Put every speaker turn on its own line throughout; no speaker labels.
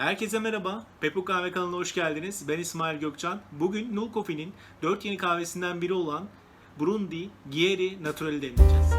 Herkese merhaba. Pepu Kahve kanalına hoş geldiniz. Ben İsmail Gökçen. Bugün Null Coffee'nin 4 yeni kahvesinden biri olan Burundi Gieri Natural'i deneyeceğiz.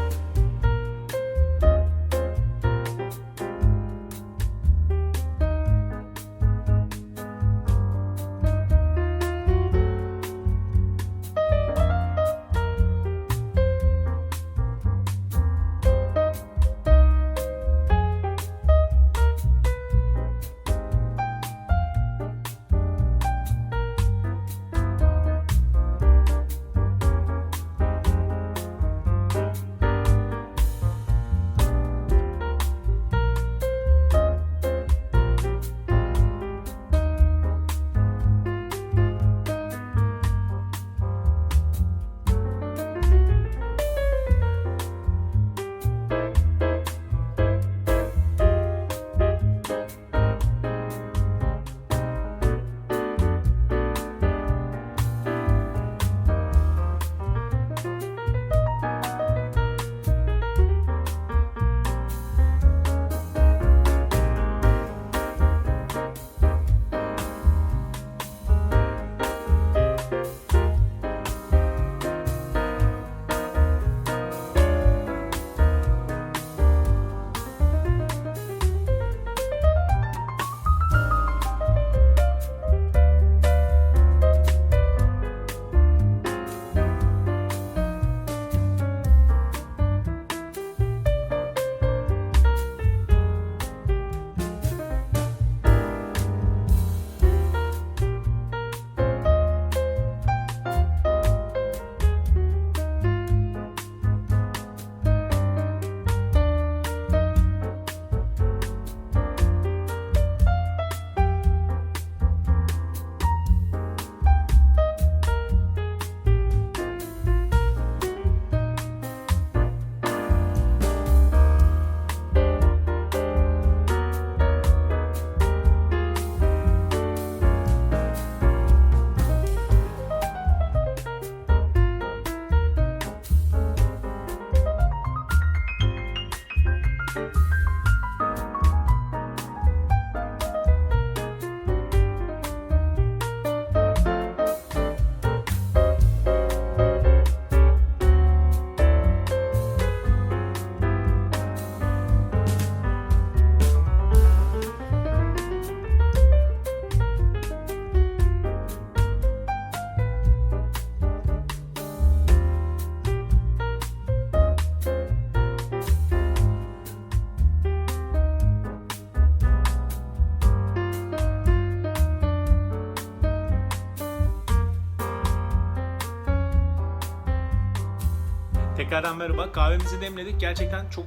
Tekrardan merhaba. Kahvemizi demledik. Gerçekten çok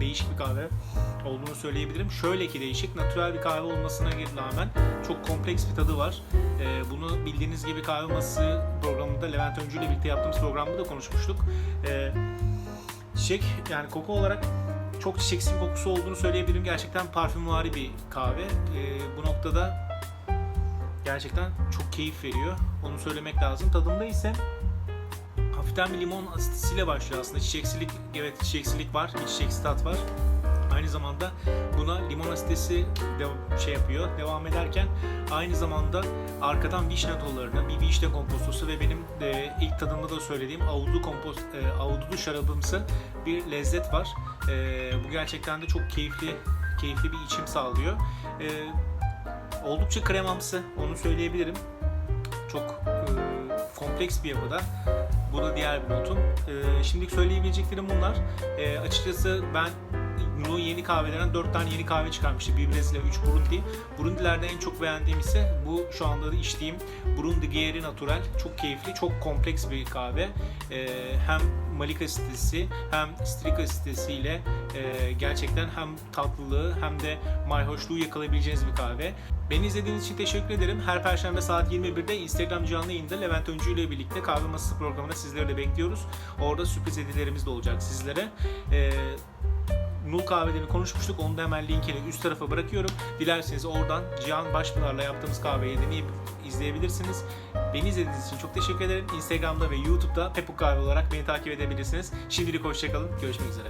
değişik bir kahve olduğunu söyleyebilirim. Şöyle ki değişik, natürel bir kahve olmasına rağmen çok kompleks bir tadı var. Ee, bunu bildiğiniz gibi kahve masası programında Levent Öncü ile birlikte yaptığımız programda da konuşmuştuk. Ee, çiçek yani koku olarak çok çiçeksi bir kokusu olduğunu söyleyebilirim. Gerçekten parfümvari bir kahve. Ee, bu noktada gerçekten çok keyif veriyor. Onu söylemek lazım. Tadında ise hafiften bir limon asitisiyle başlıyor aslında. Çiçeksilik, evet çiçeksilik var, bir çiçeksi tat var. Aynı zamanda buna limon asitesi de şey yapıyor. Devam ederken aynı zamanda arkadan vişne tollarını, bir vişne kompostosu ve benim de ilk tadında da söylediğim avudu kompost, e, avududu şarabımsı bir lezzet var. E, bu gerçekten de çok keyifli keyifli bir içim sağlıyor. E, oldukça kremamsı, onu söyleyebilirim. Çok e, kompleks bir yapıda. Bu da diğer bir notum. Ee, şimdilik söyleyebileceklerim bunlar. Ee, açıkçası ben bu yeni kahvelerden 4 tane yeni kahve çıkarmıştı. Bir Brezilya, 3 Burundi. Burundilerde en çok beğendiğim ise bu şu anda da içtiğim Burundi Gieri Natural. Çok keyifli, çok kompleks bir kahve. Ee, hem malika sitesi hem strika sitesiyle e, gerçekten hem tatlılığı hem de mayhoşluğu yakalayabileceğiniz bir kahve. Beni izlediğiniz için teşekkür ederim. Her perşembe saat 21'de Instagram canlı yayında Levent Öncü ile birlikte kahve masası programında sizleri de bekliyoruz. Orada sürpriz hediyelerimiz de olacak sizlere. Ee, Nul kahvelerini konuşmuştuk. Onu da hemen linkini üst tarafa bırakıyorum. Dilerseniz oradan Cihan Başpınar'la yaptığımız kahveyi deneyip izleyebilirsiniz. Beni izlediğiniz için çok teşekkür ederim. Instagram'da ve YouTube'da Pepu Kahve olarak beni takip edebilirsiniz. Şimdilik hoşçakalın. Görüşmek üzere.